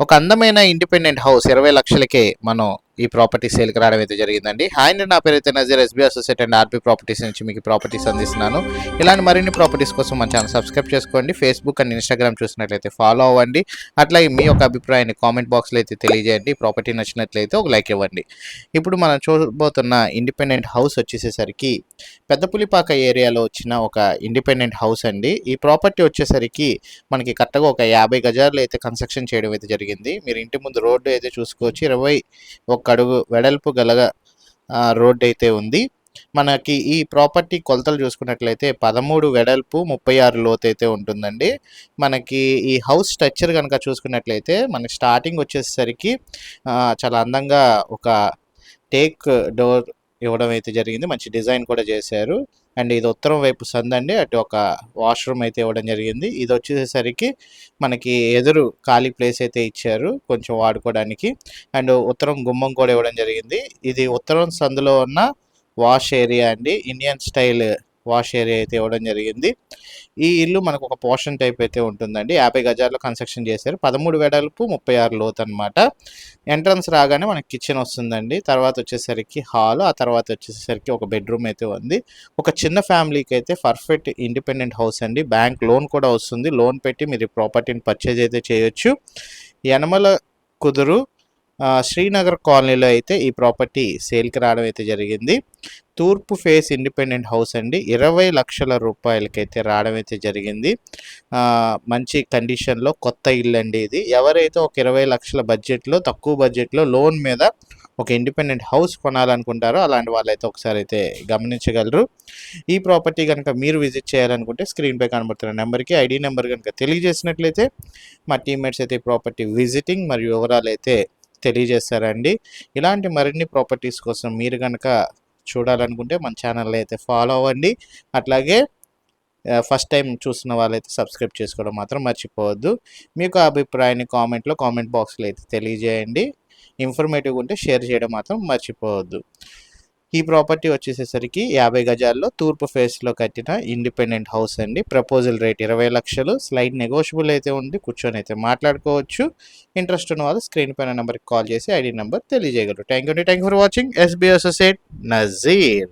ఒక అందమైన independent house ఇరవై లక్షలకే మనం ఈ ప్రాపర్టీ సేల్కి రావడం అయితే జరిగిందండి. హాయ్ అండి నా పేరు అయితే Nazar SB associate and RB properties నుంచి మీకు ప్రాపర్టీస్ అందిస్తున్నాను. ఇలాంటి మరిన్ని ప్రాపర్టీస్ కోసం మన ఛానల్ సబ్స్క్రైబ్ చేసుకోండి. ఫేస్బుక్ అండ్ ఇన్స్టాగ్రామ్ చూసినట్లయితే ఫాలో అవ్వండి. అట్లాగే మీ యొక్క అభిప్రాయాన్ని కామెంట్ బాక్స్లో అయితే తెలియజేయండి. ప్రాపర్టీ నచ్చినట్లయితే ఒక లైక్ ఇవ్వండి. ఇప్పుడు మనం చూడబోతున్న ఇండిపెండెంట్ హౌస్ వచ్చేసేసరికి పెద్దపులిపాక ఏరియాలో వచ్చిన ఒక ఇండిపెండెంట్ హౌస్ అండి. ఈ ప్రాపర్టీ వచ్చేసరికి మనకి కరెక్ట్గా ఒక యాభై గజాలు అయితే కన్స్ట్రక్షన్ చేయడం అయితే జరిగింది. మీరు ఇంటి ముందు రోడ్డు అయితే చూసుకోవచ్చు. ఇరవై ఒక అడుగు వెడల్పు గల రోడ్ రోడ్డు అయితే ఉంది. మనకి ఈ ప్రాపర్టీ కొలతలు చూసుకున్నట్లయితే పదమూడు వెడల్పు ముప్పై ఆరు లోతు అయితే ఉంటుందండి. మనకి ఈ హౌస్ స్ట్రక్చర్ కనుక చూసుకున్నట్లయితే మనకి స్టార్టింగ్ వచ్చేసరికి చాలా అందంగా ఒక టేక్ డోర్ ఇవ్వడం అయితే జరిగింది. మంచి డిజైన్ కూడా చేశారు. అండ్ ఇది ఉత్తరం వైపు సందండి అటు ఒక వాష్రూమ్ అయితే ఇవ్వడం జరిగింది. ఇది వచ్చేసరికి మనకి ఎదురు ఖాళీ ప్లేస్ అయితే ఇచ్చారు కొంచెం వాడుకోవడానికి. అండ్ ఉత్తరం గుమ్మం కూడా ఇవ్వడం జరిగింది. ఇది ఉత్తరం సందులో ఉన్న వాష్ ఏరియా అండి. ఇండియన్ స్టైల్ వాష్ ఏరియా అయితే ఇవ్వడం జరిగింది. ఈ ఇల్లు మనకు ఒక పోర్షన్ టైప్ అయితే ఉంటుందండి. యాభై గజాల్లో కన్స్ట్రక్షన్ చేశారు. పదమూడు వెడల్పు ముప్పై ఆరు లోతు అనమాట ఎంట్రన్స్ రాగానే మనకి కిచెన్ వస్తుందండి. తర్వాత వచ్చేసరికి హాల్ ఆ తర్వాత వచ్చేసరికి ఒక బెడ్రూమ్ అయితే ఉంది. ఒక చిన్న ఫ్యామిలీకి అయితే పర్ఫెక్ట్ ఇండిపెండెంట్ హౌస్ అండి. బ్యాంక్ లోన్ కూడా వస్తుంది. లోన్ పెట్టి మీరు ప్రాపర్టీని పర్చేజ్ అయితే చేయొచ్చు. యనమల కుదురు శ్రీనగర్ కాలనీలో అయితే ఈ ప్రాపర్టీ సేల్కి రావడం అయితే జరిగింది. తూర్పు ఫేస్ ఇండిపెండెంట్ హౌస్ అండి. ఇరవై లక్షల రూపాయలకైతే రావడం అయితే జరిగింది. మంచి కండిషన్లో కొత్త ఇల్లు అండి ఇది. ఎవరైతే ఒక ఇరవై లక్షల బడ్జెట్లో తక్కువ బడ్జెట్లో లోన్ మీద ఒక ఇండిపెండెంట్ హౌస్ కొనాలనుకుంటారో అలాంటి వాళ్ళైతే ఒకసారి అయితే గమనించగలరు. ఈ ప్రాపర్టీ కనుక మీరు విజిట్ చేయాలనుకుంటే స్క్రీన్పై కనబడుతున్న నెంబర్కి ఐడి నెంబర్ కనుక తెలియజేసినట్లయితే మా టీమ్మేట్స్ అయితే ఈ ప్రాపర్టీ విజిటింగ్ మరియు వివరాలు అయితే తెలియజేస్తారండి ఇలాంటి మరిన్ని ప్రాపర్టీస్ కోసం మీరు కనుక చూడాలనుకుంటే మన ఛానల్ అయితే ఫాలో అవ్వండి. అట్లాగే ఫస్ట్ టైం చూసిన వాళ్ళైతే సబ్స్క్రైబ్ చేసుకోవడం మాత్రం మర్చిపోవద్దు. మీకు ఆ అభిప్రాయాన్ని కామెంట్లో కామెంట్ బాక్స్లో అయితే తెలియజేయండి. ఇన్ఫర్మేటివ్గా ఉంటే షేర్ చేయడం మాత్రం మర్చిపోవద్దు. ఈ ప్రాపర్టీ వచ్చేసేసరికి యాభై గజాల్లో తూర్పు ఫేస్లో కట్టిన ఇండిపెండెంట్ హౌస్ అండి. ప్రపోజల్ రేట్ ఇరవై లక్షలు. స్లైడ్ నెగోషియబుల్ అయితే ఉంది. కూర్చొని అయితే మాట్లాడుకోవచ్చు. ఇంట్రెస్ట్ ఉన్న వాళ్ళు స్క్రీన్ పైన నెంబర్కి కాల్ చేసి ఐడి నెంబర్ తెలియజేయగలరు. Thank you thank for watching. SB associate Nazeer.